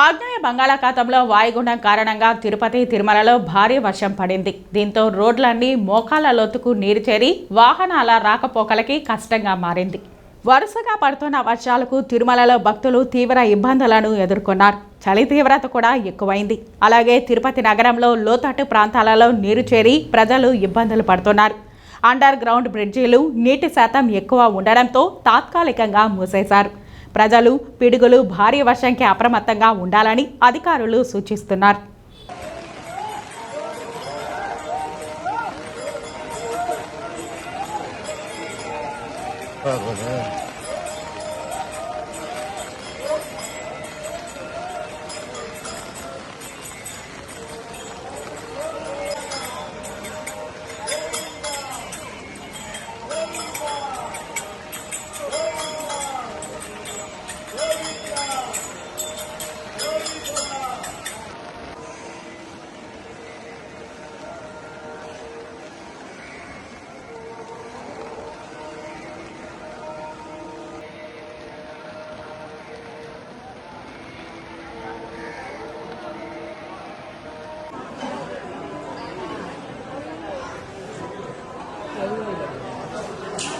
ఆగ్నేయ బంగాళాఖాతంలో వాయుగుండం కారణంగా తిరుపతి తిరుమలలో భారీ వర్షం పడింది. దీంతో రోడ్లన్నీ మోకాల లోతుకు నీరు చేరి వాహనాల రాకపోకలకి కష్టంగా మారింది. వరుసగా పడుతున్న వర్షాలకు తిరుమలలో భక్తులు తీవ్ర ఇబ్బందులను ఎదుర్కొన్నారు. చలి తీవ్రత కూడా ఎక్కువైంది. అలాగే తిరుపతి నగరంలో లోతట్టు ప్రాంతాలలో నీరు చేరి ప్రజలు ఇబ్బందులు పడుతున్నారు. అండర్ గ్రౌండ్ బ్రిడ్జీలు నీటి శాతం ఎక్కువ ఉండడంతో తాత్కాలికంగా మూసేశారు. ప్రజలు పిడుగులు భారీ వర్షంకి అప్రమత్తంగా ఉండాలని అధికారులు సూచిస్తున్నారు Bárbara.